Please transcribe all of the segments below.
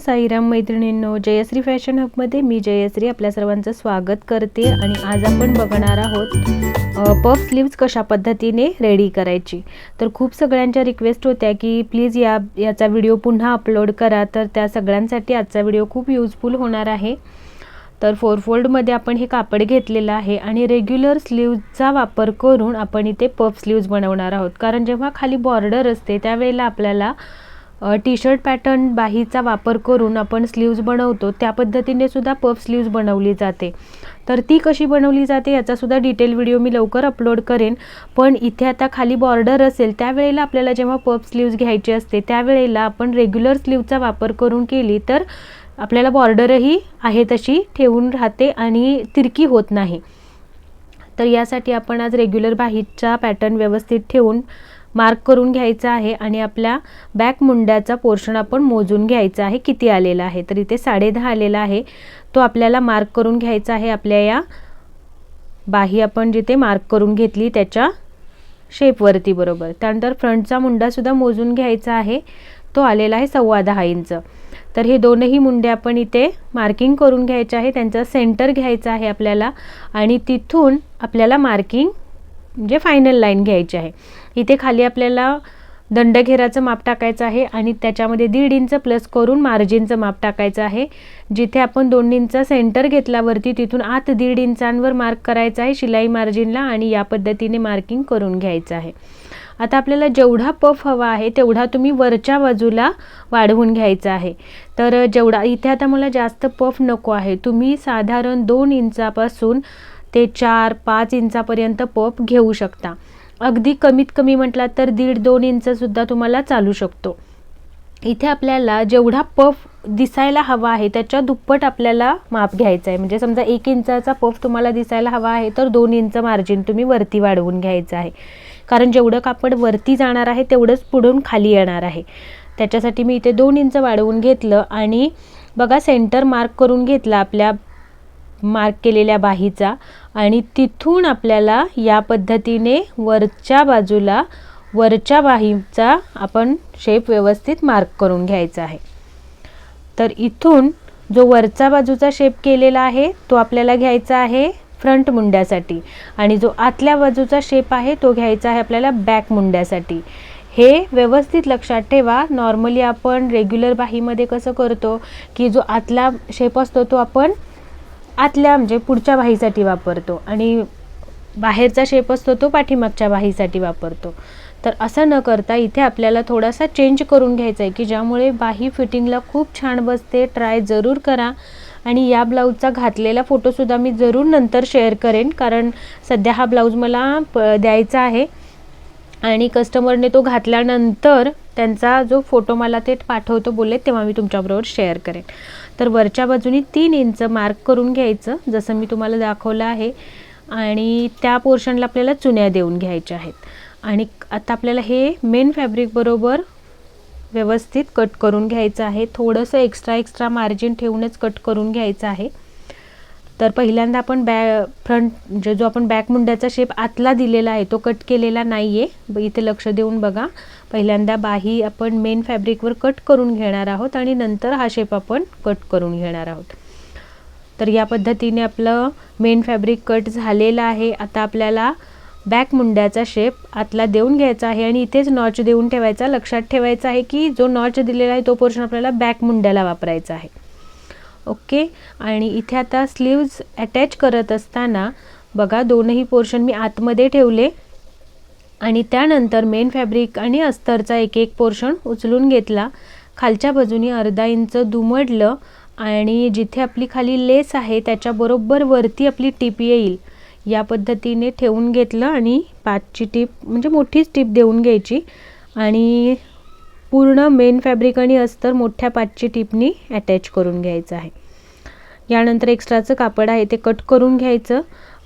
साईराम मैत्रिणींनो जयश्री फॅशन हबमध्ये मी जयश्री आपल्या सर्वांचं स्वागत करते आणि आज आपण बघणार आहोत पफ स्लीव्ज कशा पद्धतीने रेडी करायची. तर खूप सगळ्यांच्या रिक्वेस्ट होत्या की प्लीज या याचा व्हिडिओ पुन्हा अपलोड करा. तर त्या सगळ्यांसाठी आजचा व्हिडिओ खूप युजफुल होणार आहे. तर फोर फोल्डमध्ये आपण हे कापड घेतलेलं आहे आणि रेग्युलर स्लीवचा वापर करून आपण इथे पफ स्लीव्ज बनवणार आहोत. कारण जेव्हा खाली बॉर्डर असते त्यावेळेला आपल्याला टी शर्ट पॅटर्न बाहीचा वापर करून आपण स्लीव्ज बनवतो त्या पद्धतीने सुद्धा पफ स्लीव्ज बनवली जाते. तर ती कशी बनवली जाते याचासुद्धा डिटेल व्हिडिओ मी लवकर अपलोड करेन. पण इथे आता खाली बॉर्डर असेल त्यावेळेला आपल्याला जेव्हा पफ स्लीव्ज घ्यायची असते त्यावेळेला आपण रेग्युलर स्लीवचा वापर करून केली तर आपल्याला बॉर्डरही आहे तशी ठेवून राहते आणि तिरकी होत नाही. तर यासाठी आपण आज रेग्युलर बाहीचा पॅटर्न व्यवस्थित ठेवून मार्क करून घ्यायचा आहे आणि आपल्या बॅक मुंड्याचा पोर्शन आपण मोजून घ्यायचा आहे. किती आलेला आहे? तर इथे साडेदहा आलेला आहे. तो आपल्याला मार्क करून घ्यायचा आहे. आपल्या या बाही आपण जिथे मार्क करून घेतली त्याच्या शेपवरती बरोबर. त्यानंतर फ्रंटचा मुंडासुद्धा मोजून घ्यायचा आहे. तो आलेला आहे सव्वा दहा इंच. तर हे दोनही मुंडे आपण इथे मार्किंग करून घ्यायचे आहे. त्यांचा सेंटर घ्यायचा आहे आपल्याला आणि तिथून आपल्याला मार्किंग म्हणजे फायनल लाईन घ्यायची आहे. इथे खाली आपल्याला दंडघेराचं माप टाकायचं आहे आणि त्याच्यामध्ये दीड इंच प्लस करून मार्जिनचं माप टाकायचं आहे. जिथे आपण दोन इंच सेंटर घेतल्यावरती तिथून आत दीड इंचांवर मार्क करायचं आहे शिलाई मार्जिनला आणि या पद्धतीने मार्किंग करून घ्यायचं आहे. आता आपल्याला जेवढा पफ हवा आहे तेवढा तुम्ही वरच्या बाजूला वाढवून घ्यायचा आहे. तर जेवढा इथे आता मला जास्त पफ नको आहे. तुम्ही साधारण दोन इंचापासून ते चार पाच इंचापर्यंत पफ घेऊ शकता. अगदी कमीत कमी म्हटलात तर दीड दोन इंचसुद्धा तुम्हाला चालू शकतो. इथे आपल्याला जेवढा पफ दिसायला हवा आहे त्याच्या दुप्पट आपल्याला माप घ्यायचं आहे. म्हणजे समजा एक इंचाचा पफ तुम्हाला दिसायला हवा आहे तर दोन इंच मार्जिन तुम्ही वरती वाढवून घ्यायचं आहे. कारण जेवढं कापड वरती जाणार आहे तेवढंच पुढून खाली येणार आहे. त्याच्यासाठी मी इथे दोन इंच वाढवून घेतलं आणि बघा सेंटर मार्क करून घेतला आपल्या मार्क केलेल्या बाहीचा. आणि तिथून आपल्याला या पद्धतीने वरच्या बाजूला वरच्या बाहीचा आपण शेप व्यवस्थित मार्क करून घ्यायचा आहे. तर इथून जो वरचा बाजूचा शेप केलेला आहे तो आपल्याला घ्यायचा आहे फ्रंट मुंड्यासाठी. आणि जो आतल्या बाजूचा शेप आहे तो घ्यायचा आहे आपल्याला बॅक मुंड्यासाठी. हे व्यवस्थित लक्षात ठेवा. नॉर्मली आपण रेग्युलर बाहीमध्ये कसं करतो की जो आतला शेप असतो तो आपण आतल्या म्हणजे पुढच्या बाहीसाठी वापरतो आणि बाहेरचा शेप असतो तो पाठीमागच्या बाहीसाठी वापरतो. तर असं न करता इथे आपल्याला थोडासा चेंज करून घ्यायचा आहे की ज्यामुळे बाही फिटिंगला खूप छान बसते. ट्राय जरूर करा. आणि या ब्लाऊजचा घातलेला फोटोसुद्धा मी जरूर नंतर शेअर करेन कारण सध्या हा ब्लाऊज मला प द्यायचा आहे. आणि कस्टमरने तो घातल्यानंतर त्यांचा जो फोटो मला ते पाठवतो बोलले तेव्हा मी तुमच्याबरोबर शेअर करेन. तर वरच्या बाजूनी तीन इंच मार्क करून घ्यायचं जसं मी तुम्हाला दाखवलं आहे. आणि त्या पोर्शनला आपल्याला चुन्या देऊन घ्यायच्या आहेत. आणि आता आपल्याला हे मेन फॅब्रिकबरोबर व्यवस्थित कट करून घ्यायचं आहे. थोडंसं एक्स्ट्रा एक्स्ट्रा मार्जिन ठेवूनच कट करून घ्यायचं आहे. तर पहिल्यांदा आपण बॅ फ्रंट म्हणजे जो आपण बॅक मुंड्याचा शेप आतला दिलेला आहे तो कट केलेला नाही आहे इथे लक्ष देऊन बघा. पहिल्यांदा बाही आपण मेन फॅब्रिकवर कट करून घेणार आहोत आणि नंतर हा शेप आपण कट करून घेणार आहोत. तर या पद्धतीने आपलं मेन फॅब्रिक कट झालेलं आहे. आता आपल्याला बॅक मुंड्याचा शेप आतला देऊन घ्यायचा आहे आणि इथेच नॉच देऊन ठेवायचा. लक्षात ठेवायचा आहे की जो नॉच दिलेला आहे तो पोर्शन आपल्याला बॅक मुंड्याला वापरायचा आहे. ओके? आणि इथे आता स्लीव्ज अटॅच करत असताना बघा दोनही पोर्शन मी आतमध्ये ठेवले. आणि त्यानंतर मेन फॅब्रिक आणि अस्तरचा एक एक पोर्शन उचलून घेतला. खालच्या बाजूनी अर्धा इंच दुमडलं आणि जिथे आपली खाली लेस आहे त्याच्याबरोबर वरती आपली टीप येईल. या पद्धतीने ठेवून घेतलं आणि पाचची टीप म्हणजे मोठीच टीप देऊन घ्यायची. आणि पूर्ण मेन फॅब्रिक आणि अस्तर मोठ्या पाचची टिपणी अटॅच करून घ्यायचं आहे. यानंतर एक्स्ट्राचं कापड आहे ते कट करून घ्यायचं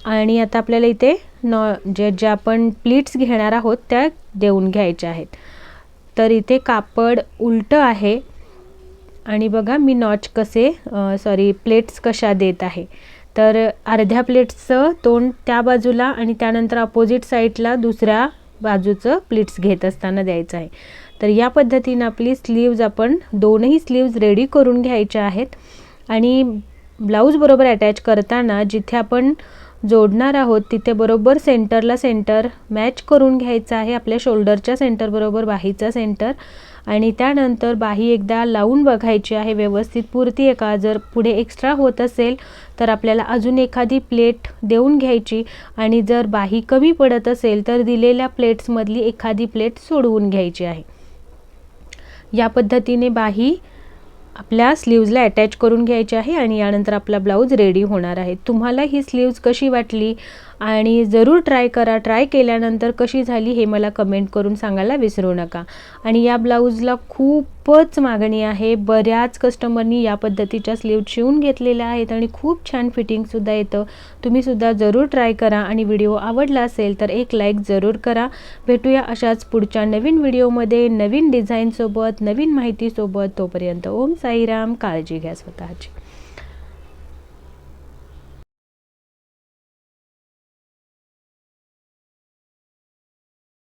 आणि आता आपल्याला इथे नॉ जे ज्या आपण प्लीट्स घेणार आहोत त्या देऊन घ्यायच्या आहेत. तर इथे कापड उलटं आहे आणि बघा मी नॉच कसे सॉरी प्लेट्स कशा देत आहे. तर अर्ध्या प्लेट्सचं तोंड त्या बाजूला आणि त्यानंतर अपोजिट साईडला दुसऱ्या बाजूचं प्लेट्स घेत असताना द्यायचं आहे. तर या पद्धतीनं आपली स्लीव्ज आपण दोनही स्लीव्ज रेडी करून घ्यायच्या आहेत. आणि ब्लाऊजबरोबर अटॅच करताना जिथे आपण जोडणार आहोत तिथे बरोबर सेंटरला सेंटर मॅच करून घ्यायचं आहे. आपल्या शोल्डरच्या सेंटरबरोबर बाहीचा सेंटर आणि त्यानंतर बाही एकदा लावून बघायची आहे. व्यवस्थित पुरती आहे का जर पुढे एक्स्ट्रा होत असेल तर आपल्याला अजून एखादी प्लेट देऊन घ्यायची. आणि जर बाही कमी पडत असेल तर दिलेल्या प्लेट्समधली एखादी प्लेट सोडवून घ्यायची आहे. या पद्धतीने बाही आपल्या स्लीव्जला अटॅच करून घ्यायची आहे आणि यानंतर आपला ब्लाऊज रेडी होणार आहे. तुम्हाला ही स्लीव्ज कशी वाटली आणि जरूर ट्राय करा. ट्राय केल्यानंतर कशी झाली हे मला कमेंट करून सांगायला विसरू नका. आणि या ब्लाऊजला खूप खूपच मागणी आहे. बऱ्याच कस्टमरनी या पद्धतीच्या स्लीव शिवून घेतलेल्या आहेत आणि खूप छान फिटिंगसुद्धा येतं. तुम्हीसुद्धा जरूर ट्राय करा आणि व्हिडिओ आवडला असेल तर एक लाईक जरूर करा. भेटूया अशाच पुढच्या नवीन व्हिडिओमध्ये नवीन डिझाईनसोबत नवीन माहितीसोबत तोपर्यंत ओम साईराम. काळजी घ्या स्वतःची.